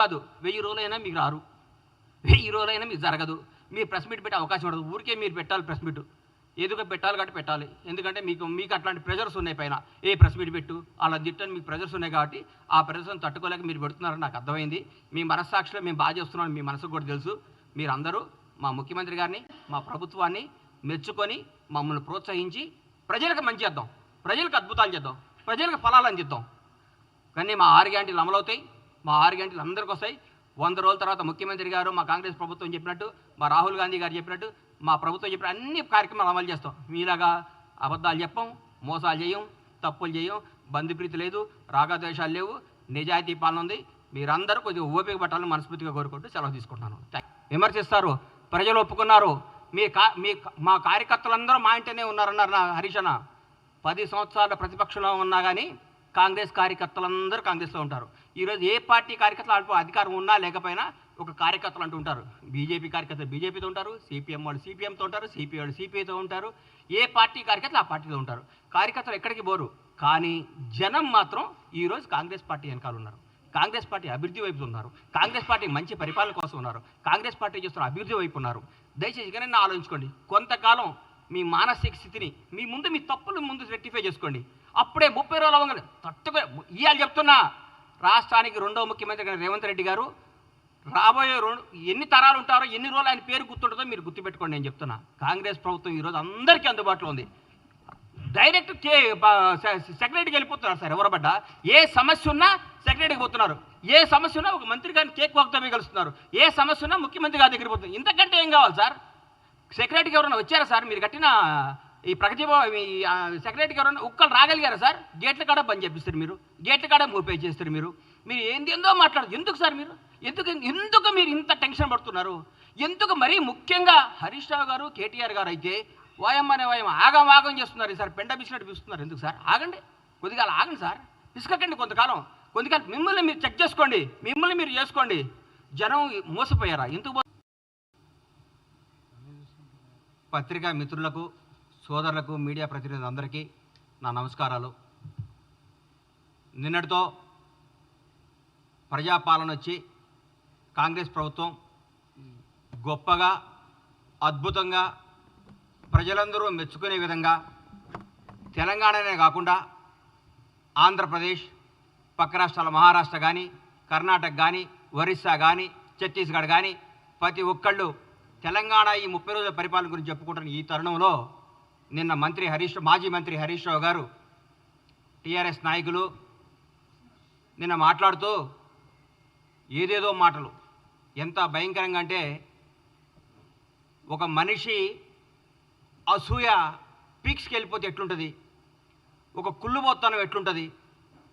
కాదు. వెయ్యి రోజులైనా మీకు రారు. వెయ్యి రోజులైనా మీకు జరగదు. మీరు ప్రెస్ మీట్ పెట్టే అవకాశం ఉండదు. ఊరికే మీరు పెట్టాలి ప్రెస్ మీట్. ఎందుకు పెట్టాలి కాబట్టి పెట్టాలి. ఎందుకంటే మీకు మీకు అట్లాంటి ప్రెజర్స్ ఉన్నాయి పైన. ఏ ప్రెస్ మీట్ పెట్టు అలా తిట్టని మీకు ప్రెజర్స్ ఉన్నాయి కాబట్టి ఆ ప్రెజర్స్ని తట్టుకోలేక మీరు పెడుతున్నారని నాకు అర్థమైంది. మీ మనస్సాక్షిలో మేము బాగా చేస్తున్నాం మీ మనసుకు కూడా తెలుసు. మీరందరూ మా ముఖ్యమంత్రి గారిని మా ప్రభుత్వాన్ని మెచ్చుకొని మమ్మల్ని ప్రోత్సహించి ప్రజలకు మంచి చేద్దాం. ప్రజలకు అద్భుతాలు చేద్దాం. ప్రజలకు ఫలాలు అందిద్దాం. కానీ మా ఆరు గ్యాంటీలు అమలవుతాయి. మా ఆరు గంటలు అందరికీ వస్తాయి. వంద రోజుల తర్వాత ముఖ్యమంత్రి గారు మా కాంగ్రెస్ ప్రభుత్వం చెప్పినట్టు మా రాహుల్ గాంధీ గారు చెప్పినట్టు మా ప్రభుత్వం చెప్పిన అన్ని కార్యక్రమాలు అమలు చేస్తాం. మీలాగా అబద్ధాలు చెప్పం మోసాలు చేయం తప్పులు చేయం బంధుప్రీతి లేదు రాగద్వేషాలు లేవు నిజాయితీ పాలన ఉంది. మీరందరూ కొద్దిగా ఓపిక పట్టాలని మనస్ఫూర్తిగా కోరుకుంటూ సెలవు తీసుకుంటున్నాను. విమర్శిస్తారు ప్రజలు ఒప్పుకున్నారు. మీ కా మీ మా కార్యకర్తలందరూ మా ఇంటనే ఉన్నారన్నారు నా హరీష్ పది సంవత్సరాల ప్రతిపక్షంలో ఉన్నా కానీ కాంగ్రెస్ కార్యకర్తలందరూ కాంగ్రెస్లో ఉంటారు. ఈరోజు ఏ పార్టీ కార్యకర్తలు అంటూ అధికారం ఉన్నా లేకపోయినా ఒక కార్యకర్తలు అంటూ ఉంటారు. బీజేపీ కార్యకర్తలు బీజేపీతో ఉంటారు సిపిఎం వాళ్ళు సిపిఎంతో ఉంటారు సిపిఐ వాళ్ళు సిపిఐతో ఉంటారు. ఏ పార్టీ కార్యకర్తలు ఆ పార్టీతో ఉంటారు. కార్యకర్తలు ఎక్కడికి పోరు. కానీ జనం మాత్రం ఈరోజు కాంగ్రెస్ పార్టీ వెనకాల ఉన్నారు. కాంగ్రెస్ పార్టీ అభివృద్ధి వైపు ఉన్నారు. కాంగ్రెస్ పార్టీ మంచి పరిపాలన కోసం ఉన్నారు. కాంగ్రెస్ పార్టీ చేస్తున్న అభివృద్ధి వైపు ఉన్నారు. దయచేసి కానీ ఆలోచించుకోండి. కొంతకాలం మీ మానసిక స్థితిని మీ ముందు మీ తప్పులు ముందు రెక్టిఫై చేసుకోండి. అప్పుడే ముప్పై రోజులు అవ్వగానే తట్టుకో ఇవాళ చెప్తున్నా. రాష్ట్రానికి రెండవ ముఖ్యమంత్రి గారు రేవంత్ రెడ్డి గారు రాబోయే రెండు ఎన్ని తరాలు ఉంటారో ఎన్ని రోజులు ఆయన పేరు గుర్తుంటుందో మీరు గుర్తుపెట్టుకోండి నేను చెప్తున్నా. కాంగ్రెస్ ప్రభుత్వం ఈరోజు అందరికీ అందుబాటులో ఉంది. డైరెక్ట్ కే సెక్రటరీకి వెళ్ళిపోతున్నారు సార్ ఎవరబడ్డా ఏ సమస్య ఉన్నా సెక్రటరీకి పోతున్నారు. ఏ సమస్య ఉన్నా ఒక మంత్రి గారిని కేక్ వాక్తమే కలుస్తున్నారు. ఏ సమస్య ఉన్నా ముఖ్యమంత్రి గారి దగ్గరికి పోతున్నారు. ఇంతకంటే ఏం కావాలి సార్? సెక్రటరీకి ఎవరైనా వచ్చారా సార్? మీరు కట్టిన ఈ ప్రగతి సెక్రటరీ ఈ ఆ, సెక్రటరీకి ఎవరైనా రాగలిగారా సార్? గేట్ల కాడ బంద్ చేపిస్తారు మీరు. గేట్ల కాడ మూపే చేస్తారు మీరు. మీరు ఏంది ఏందో మాట్లాడదు ఎందుకు సార్ మీరు? ఎందుకు ఎందుకు మీరు ఇంత టెన్షన్ పడుతున్నారు? ఎందుకు మరీ ముఖ్యంగా హరీష్ రావు గారు కేటీఆర్ గారు అయితే వాయమ్మనే వాయం ఆగం ఆగం చేస్తున్నారు సార్. పెండ బిసినట్టు పిస్తున్నారు ఎందుకు సార్? ఆగండి. కొద్దిగా ఆగండి సార్. పిసుకకండి కొంతకాలం. కొంతకాలం మిమ్మల్ని మీరు చెక్ చేసుకోండి. మిమ్మల్ని మీరు చేసుకోండి. జనం మోసపోయారా? ఎందుకు పత్రికా మిత్రులకు సోదరులకు మీడియా ప్రతినిధులందరికీ నా నమస్కారాలు. నిన్నటితో ప్రజాపాలన వచ్చి కాంగ్రెస్ ప్రభుత్వం గొప్పగా అద్భుతంగా ప్రజలందరూ మెచ్చుకునే విధంగా తెలంగాణనే కాకుండా ఆంధ్రప్రదేశ్ పక్క రాష్ట్రాల మహారాష్ట్ర కానీ కర్ణాటక కానీ ఒరిస్సా కానీ ఛత్తీస్గఢ్ కానీ ప్రతి ఒక్కళ్ళు తెలంగాణ ఈ ముప్పై రోజుల పరిపాలన గురించి చెప్పుకుంటున్న ఈ తరుణంలో నిన్న మంత్రి హరీష్ మాజీ మంత్రి హరీష్ రావు గారు టీఆర్ఎస్ నాయకులు నిన్న మాట్లాడుతూ ఏదేదో మాటలు. ఎంత భయంకరంగా అంటే ఒక మనిషి అసూయ పీక్స్కి వెళ్ళిపోతే ఎట్లుంటుంది? ఒక కుళ్ళుబోత్తనం ఎట్లుంటుంది?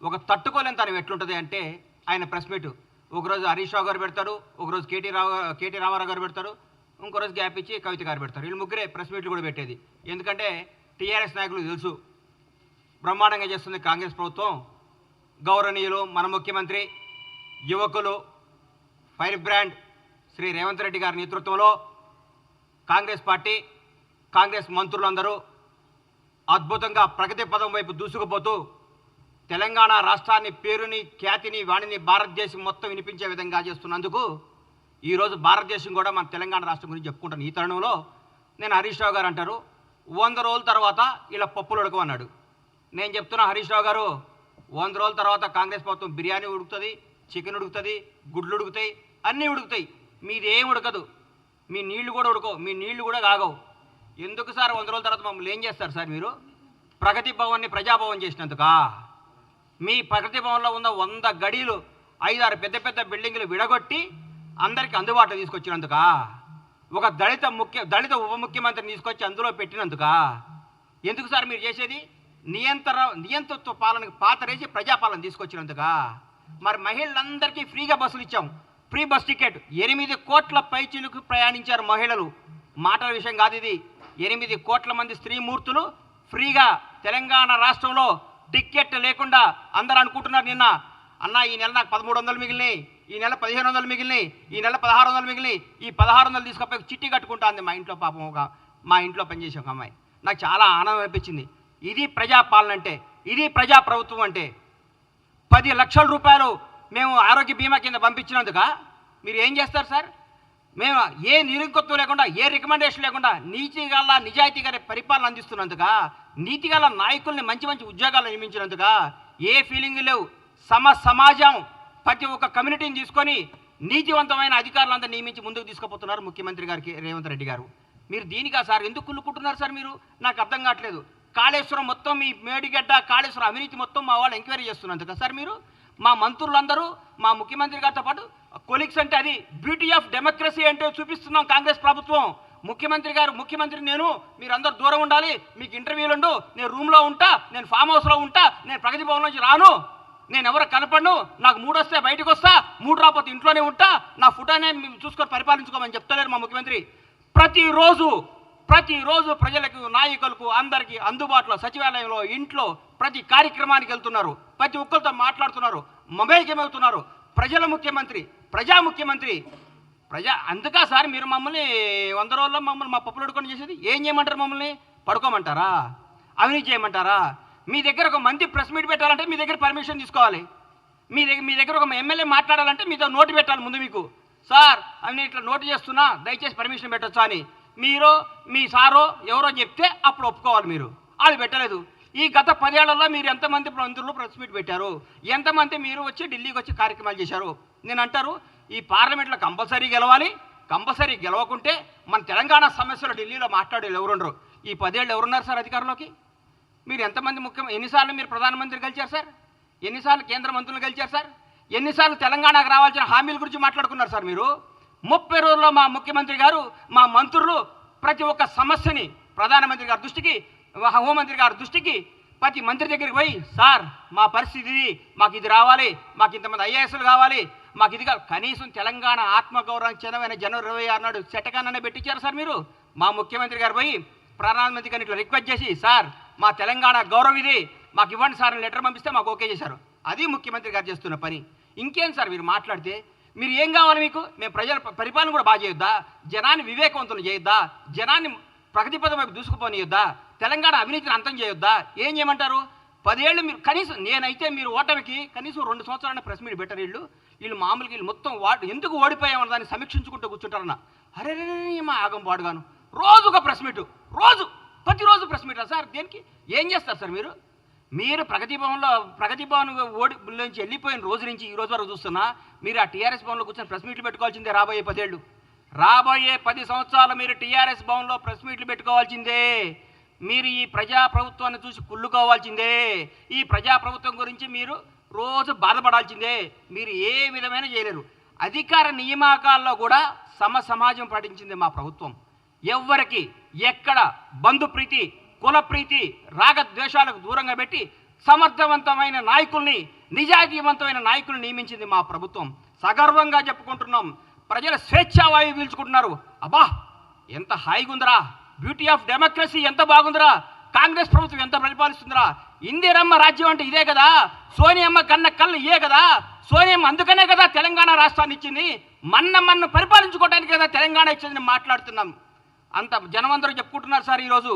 ఒక తట్టుకోలేనితనం ఎట్లుంటుంది అంటే ఆయన ప్రెస్ మీట్. ఒకరోజు హరీష్ రావు గారు పెడతారు ఒకరోజు కేటీ రావు కేటీ రామారావు గారు పెడతారు ఇంకో రోజు గ్యాప్ ఇచ్చి కవిత గారు పెడతారు. వీళ్ళు ముగ్గురే ప్రెస్ మీట్లు కూడా పెట్టేది. ఎందుకంటే టీఆర్ఎస్ నాయకులు తెలుసు. బ్రహ్మాండంగా చేస్తుంది కాంగ్రెస్ ప్రభుత్వం. గౌరవనీయులు మన ముఖ్యమంత్రి యువకులు ఫైర్ బ్రాండ్ శ్రీ రేవంత్ రెడ్డి గారి నేతృత్వంలో కాంగ్రెస్ పార్టీ కాంగ్రెస్ మంత్రులందరూ అద్భుతంగా ప్రగతి పదం వైపు దూసుకుపోతూ తెలంగాణ రాష్ట్రాన్ని పేరుని ఖ్యాతిని వాణిని భారతదేశం మొత్తం వినిపించే విధంగా చేస్తున్నందుకు ఈరోజు భారతదేశం కూడా మన తెలంగాణ రాష్ట్రం గురించి చెప్పుకుంటాను. ఈ తరుణంలో నేను హరీష్ రావు గారు అంటారు వంద రోజుల తర్వాత ఇలా పప్పులు ఉడకమన్నాడు. నేను చెప్తున్నా హరీష్ రావు గారు వంద రోజుల తర్వాత కాంగ్రెస్ ప్రభుత్వం బిర్యానీ ఉడుకుతుంది చికెన్ ఉడుకుతుంది గుడ్లు ఉడుకుతాయి అన్నీ ఉడుకుతాయి. మీది ఏం ఉడకదు. మీ నీళ్ళు కూడా ఉడకవు. మీ నీళ్ళు కూడా కాగవు. ఎందుకు సార్ వంద రోజుల తర్వాత మమ్మల్ని ఏం చేస్తారు సార్ మీరు? ప్రగతి భవన్ని ప్రజాభవన్ చేసినందుకా? మీ ప్రగతి భవన్లో ఉన్న వంద గడీలు ఐదారు పెద్ద పెద్ద బిల్డింగులు విడగొట్టి అందరికి అందుబాటులో తీసుకొచ్చినందుక? ఒక దళిత ముఖ్య దళిత ఉప ముఖ్యమంత్రిని తీసుకొచ్చి అందులో పెట్టినందుక? ఎందుకు సార్ మీరు చేసేది? నియంత్ర నియంతృత్వ పాలనకు పాతరేసి ప్రజాపాలన తీసుకొచ్చినందుక? మరి మహిళలందరికీ ఫ్రీగా బస్సులు ఇచ్చాం. Free bus ticket. ఎనిమిది కోట్ల పైచిలకు ప్రయాణించారు మహిళలు. మాటల విషయం కాదు ఇది. ఎనిమిది కోట్ల మంది స్త్రీమూర్తులు ఫ్రీగా తెలంగాణ రాష్ట్రంలో టిక్కెట్ లేకుండా అందరూ అనుకుంటున్నారు నిన్న. అన్న ఈ నెల నాకు పదమూడు వందలు మిగిలినాయి. ఈ నెల పదిహేను వందలు మిగిలినాయి. ఈ నెల పదహారు వందలు మిగిలినాయి. ఈ పదహారు వందలు తీసుకపోయి చిట్టి కట్టుకుంటుంది మా ఇంట్లో పాపం ఒక మా ఇంట్లో పనిచేసే ఒక అమ్మాయి. నాకు చాలా ఆనందం అనిపించింది. ఇది ప్రజాపాలన అంటే ఇది ప్రజా ప్రభుత్వం అంటే పది లక్షల రూపాయలు మేము ఆరోగ్య బీమా కింద పంపించినందుక మీరు ఏం చేస్తారు సార్? మేము ఏ నిరంకత్వం లేకుండా ఏ రికమెండేషన్ లేకుండా నీతి గల నిజాయితీ గల పరిపాలన అందిస్తున్నందుక నీతి గల నాయకుల్ని మంచి మంచి ఉద్యోగాలు నియమించినందుక ఏ ఫీలింగ్ లేవు. సమ సమాజం ప్రతి ఒక్క కమ్యూనిటీని తీసుకొని నీతివంతమైన అధికారులంతా నియమించి ముందుకు తీసుకుపోతున్నారు ముఖ్యమంత్రి గారికి రేవంత్ రెడ్డి గారు. మీరు దీనికా సార్? ఎందుకు కుళ్ళుకుంటున్నారు సార్ మీరు? నాకు అర్థం కావట్లేదు. కాళేశ్వరం మొత్తం మీ మేడిగడ్డ కాళేశ్వరం అవినీతి మొత్తం మా వాళ్ళు ఎంక్వైరీ చేస్తున్నందుక సార్ మీరు? మా మంత్రులందరూ మా ముఖ్యమంత్రి గారితో పాటు కొలిక్స్ అంటే అది బ్యూటీ ఆఫ్ డెమోక్రసీ అంటే చూపిస్తున్నాం కాంగ్రెస్ ప్రభుత్వం. ముఖ్యమంత్రి గారు ముఖ్యమంత్రి నేను మీరందరూ దూరం ఉండాలి. మీకు ఇంటర్వ్యూలు ఉండు. నేను రూమ్లో ఉంటా. నేను ఫామ్ హౌస్లో ఉంటా. నేను ప్రగతి భవన్ నుంచి రాను. నేను ఎవరు కనపడను. నాకు మూడు వస్తే బయటకు వస్తా మూడు రాకపోతే ఇంట్లోనే ఉంటా. నా ఫుటానే మేము చూసుకొని పరిపాలించుకోమని చెప్తలేరు మా ముఖ్యమంత్రి. ప్రతిరోజు ప్రతిరోజు ప్రజలకు నాయకులకు అందరికీ అందుబాటులో సచివాలయంలో ఇంట్లో ప్రతి కార్యక్రమానికి వెళ్తున్నారు. ప్రతి ఒక్కరితో మాట్లాడుతున్నారు. మమేకమవుతున్నారు. ప్రజల ముఖ్యమంత్రి ప్రజా ముఖ్యమంత్రి. ప్రజా అందుకా సార్ మీరు మమ్మల్ని వంద రోజుల్లో మమ్మల్ని మా పప్పులు చేసేది? ఏం చేయమంటారు మమ్మల్ని? పడుకోమంటారా? అవినీతి చేయమంటారా? మీ దగ్గర ఒక మంది ప్రెస్ మీట్ పెట్టాలంటే మీ దగ్గర పర్మిషన్ తీసుకోవాలి. మీ దగ్గర మీ దగ్గర ఒక ఎమ్మెల్యే మాట్లాడాలంటే మీతో నోటు పెట్టాలి ముందు మీకు. సార్ అని ఇట్లా నోటు చేస్తున్నా దయచేసి పర్మిషన్ పెట్టొచ్చా అని. మీరు మీ సారో ఎవరో చెప్తే అప్పుడు ఒప్పుకోవాలి మీరు. అది పెట్టలేదు. ఈ గత పదేళ్ళలో మీరు ఎంతమంది మంత్రులు ప్రెస్ మీట్ పెట్టారు? ఎంతమంది మీరు వచ్చి ఢిల్లీకి వచ్చి కార్యక్రమాలు చేశారు? నేను అంటారు ఈ పార్లమెంట్లో కంపల్సరీ గెలవాలి. కంపల్సరీ గెలవకుంటే మన తెలంగాణ సమస్యలు ఢిల్లీలో మాట్లాడేళ్ళు ఎవరుండరు? ఈ పదేళ్ళు ఎవరున్నారు సార్ అధికారంలోకి? మీరు ఎంతమంది ముఖ్యం ఎన్నిసార్లు మీరు ప్రధానమంత్రి గెలిచారు సార్? ఎన్నిసార్లు కేంద్ర మంత్రులు గెలిచారు సార్? ఎన్నిసార్లు తెలంగాణకు రావాల్సిన హామీల గురించి మాట్లాడుకున్నారు సార్ మీరు? ముప్పై రోజుల్లో మా ముఖ్యమంత్రి గారు మా మంత్రులు ప్రతి ఒక్క సమస్యని ప్రధానమంత్రి గారి దృష్టికి హోంమంత్రి గారి దృష్టికి ప్రతి మంత్రి దగ్గరికి పోయి సార్ మా పరిస్థితి ఇది. మాకు ఇది రావాలి. మాకు ఇంతమంది ఐఏఎస్లు కావాలి. మాకు ఇది కనీసం తెలంగాణ ఆత్మగౌరవం చెందమైన జనవరి ఇరవై ఆరు నాడు చెట్టకాననే పెట్టించారు సార్ మీరు? మా ముఖ్యమంత్రి గారు పోయి ప్రధానమంత్రి గారిని ఇట్లా రిక్వెస్ట్ చేసి సార్ మా తెలంగాణ గౌరవం ఇది మాకు ఇవ్వండి సార్ లెటర్ పంపిస్తే మాకు ఓకే చేశారు. అది ముఖ్యమంత్రి గారు చేస్తున్న పని. ఇంకేం సార్ మీరు మాట్లాడితే? మీరు ఏం కావాలి మీకు? మేము ప్రజల పరిపాలన కూడా బాగా చేయొద్దా? జనాన్ని వివేకవంతులు చేయొద్దా? జనాన్ని ప్రగతిపదం వైపు దూసుకుపోనియొద్దా? తెలంగాణ అవినీతిని అంతం చేయొద్దా? ఏం చేయమంటారు? పదేళ్ళు మీరు కనీసం నేనైతే మీరు ఓటమికి కనీసం రెండు సంవత్సరాల ప్రెస్ మీట్ పెట్టరు వీళ్ళు. వీళ్ళు మామూలుగా వీళ్ళు మొత్తం వాడు ఎందుకు ఓడిపోయామని దాన్ని సమీక్షించుకుంటూ కూర్చుంటారన్న. అరే మా ఆగం పాడుగాను. రోజు ఒక ప్రెస్ మీట్. రోజు. ప్రతిరోజు ప్రెస్ మీటా సార్? దేనికి? ఏం చేస్తారు సార్ మీరు? మీరు ప్రగతి భవన్లో ప్రగతి భవన్ ఓడి నుంచి వెళ్ళిపోయిన రోజు నుంచి ఈ రోజు వరకు చూస్తున్నా మీరు ఆ టీఆర్ఎస్ భవన్లో కూర్చొని ప్రెస్ మీట్లు పెట్టుకోవాల్సిందే రాబోయే పదేళ్ళు. రాబోయే పది సంవత్సరాలు మీరు టీఆర్ఎస్ భవన్లో ప్రెస్ మీట్లు పెట్టుకోవాల్సిందే. మీరు ఈ ప్రజా ప్రభుత్వాన్ని చూసి కుళ్ళుకోవాల్సిందే. ఈ ప్రజా ప్రభుత్వం గురించి మీరు రోజు బాధపడాల్సిందే. మీరు ఏ విధమైన చేయలేరు. అధికార నియామకాల్లో కూడా సమ సమాజం పాటించింది మా ప్రభుత్వం. ఎవ్వరికి ఎక్కడ బంధుప్రీతి కులప్రీతి రాగద్వేషాలకు దూరంగా పెట్టి సమర్థవంతమైన నాయకుల్ని నిజాయితీవంతమైన నాయకుల్ని నియమించింది మా ప్రభుత్వం. సగర్వంగా చెప్పుకుంటున్నాం. ప్రజల స్వేచ్ఛావాయువు పీల్చుకుంటున్నారు. అబ్బా ఎంత హాయిగా ఉందిరా బ్యూటీ ఆఫ్ డెమోక్రసీ ఎంత బాగుందిరా. కాంగ్రెస్ ప్రభుత్వం ఎంత పరిపాలిస్తుందిరా ఇందిరమ్మ రాజ్యం అంటే ఇదే కదా. సోనియమ్మ కన్న కళ్ళు ఇయే కదా. సోనియమ్మ అందుకనే కదా తెలంగాణ రాష్ట్రాన్ని ఇచ్చింది. మన్న మన్ను పరిపాలించుకోవడానికి కదా తెలంగాణ ఇచ్చిందని మాట్లాడుతున్నాం. అంత జనం అందరూ చెప్పుకుంటున్నారు సార్ ఈరోజు.